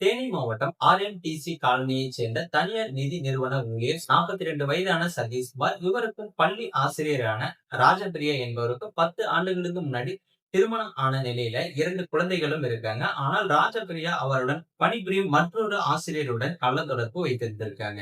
தேனி மாவட்டம் ஆர்எம்டிசி காலனியைச் சேர்ந்த தனியார் நிதி நிறுவன ஊழியர் நாற்பத்தி ரெண்டு வயதான சதீஷ்குமார் இவருக்கும் பள்ளி ஆசிரியரான ராஜபிரியா என்பவருக்கு பத்து ஆண்டுகளுக்கு முன்னாடி திருமணம் ஆன நிலையில இரண்டு குழந்தைகளும் இருக்காங்க. ஆனால் ராஜபிரியா அவருடன் பணிபுரியும் மற்றொரு ஆசிரியருடன் கள்ள தொடர்பு வைத்திருந்திருக்காங்க.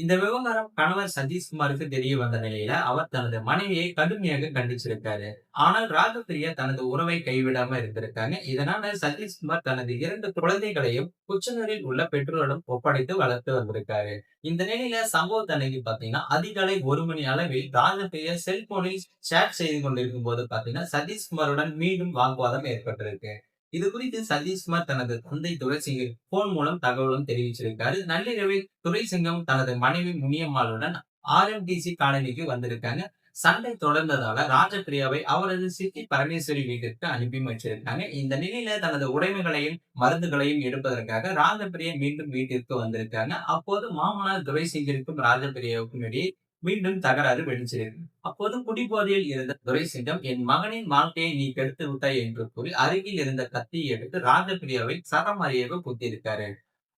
இந்த விவகாரம் கணவர் சதீஷ்குமாருக்கு தெரிய வந்த நிலையில அவர் தனது மனைவியை கடுமையாக கண்டிச்சிருக்காரு. ஆனால் ராஜபிரியா தனது உறவை கைவிடாம இருந்திருக்காங்க. இதனால சதீஷ்குமார் தனது இரண்டு குழந்தைகளையும் குச்சனூரில் உள்ள பெற்றோரிடம் ஒப்படைத்து வளர்த்து வந்திருக்காரு. இந்த நிலையில சம்பவத்தன்னைக்கு பாத்தீங்கன்னா அதிகாலை ஒரு மணி அளவில் ராகப்பிரியா செல்போனில் சேட் செய்து கொண்டிருக்கும் போது பாத்தீங்கன்னா சதீஷ்குமாருடன் மீண்டும் வாக்குவாதம் ஏற்பட்டிருக்கு. இது குறித்து சதீஷ்குமார் தனது தந்தை துரைசிங்கிற்கு போன் மூலம் தகவலும் தெரிவிச்சிருக்காரு. நள்ளிரவில் துரைசிங்கம் தனது மனைவி முனியம்மாளுடன் ஆர்எம்டிசி காலனிக்கு வந்திருக்காங்க. சண்டை தொடர்ந்ததால ராஜபிரியாவை அவரது சித்தி பரமேஸ்வரி வீட்டிற்கு அனுப்பி வச்சிருக்காங்க. இந்த நிலையில தனது உடைமைகளையும் மருந்துகளையும் எடுப்பதற்காக ராஜபிரியா மீண்டும் வீட்டிற்கு வந்திருக்காங்க. அப்போது மாமனார் துரைசிங்கிற்கும் ராஜபிரியாவுக்கும் இடையே மீண்டும் தகராறு விழுச்சிருந்தது அப்போது குடிபோதையில் இருந்த துரைசிங்கம் என் மகனின் வாழ்க்கையை நீ கெடுத்து விட்டாய் என்று கூறி அருகில் இருந்த கத்தியை எடுத்து ராஜபிரியாவை சரமாரியாக குத்தியிருக்காரு.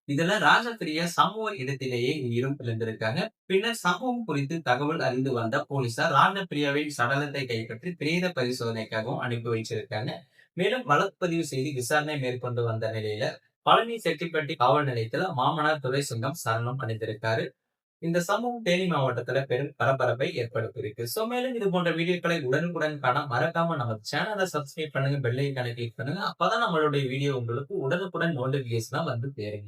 இதுல ராஜபிரியா சம்பவ இடத்திலேயே உயிரும் பிளந்திருக்காங்க. பின்னர் சம்பவம் குறித்து தகவல் அறிந்து வந்த போலீசார் ராஜபிரியாவின் சடலத்தை கைப்பற்றி பிரேத பரிசோதனைக்காகவும் அனுப்பி வச்சிருக்காங்க மேலும் வழக்குப்பதிவு செய்து விசாரணை மேற்கொண்டு வந்த நிலையில பழனி செட்டிப்பட்டி காவல் நிலையத்துல மாமனார் துரைசிங்கம் சரணம் அடைந்திருக்காரு இந்த சம்பவம் தேனி மாவட்டத்துல பெரும் பரபரப்பை ஏற்படுத்தியிருக்கு. சோ மேலும் இது போன்ற வீடியோக்களை உடனுக்குடன் காண மறக்காம நம்ம சேனலை சப்ஸ்கிரைப் பண்ணுங்க பெல்லைக்கான கிளிக் பண்ணுங்க. அப்பதான் நம்மளுடைய வீடியோ உங்களுக்கு உடனுக்குடன் நோட்டிபிகேஷனா வந்து சேருங்க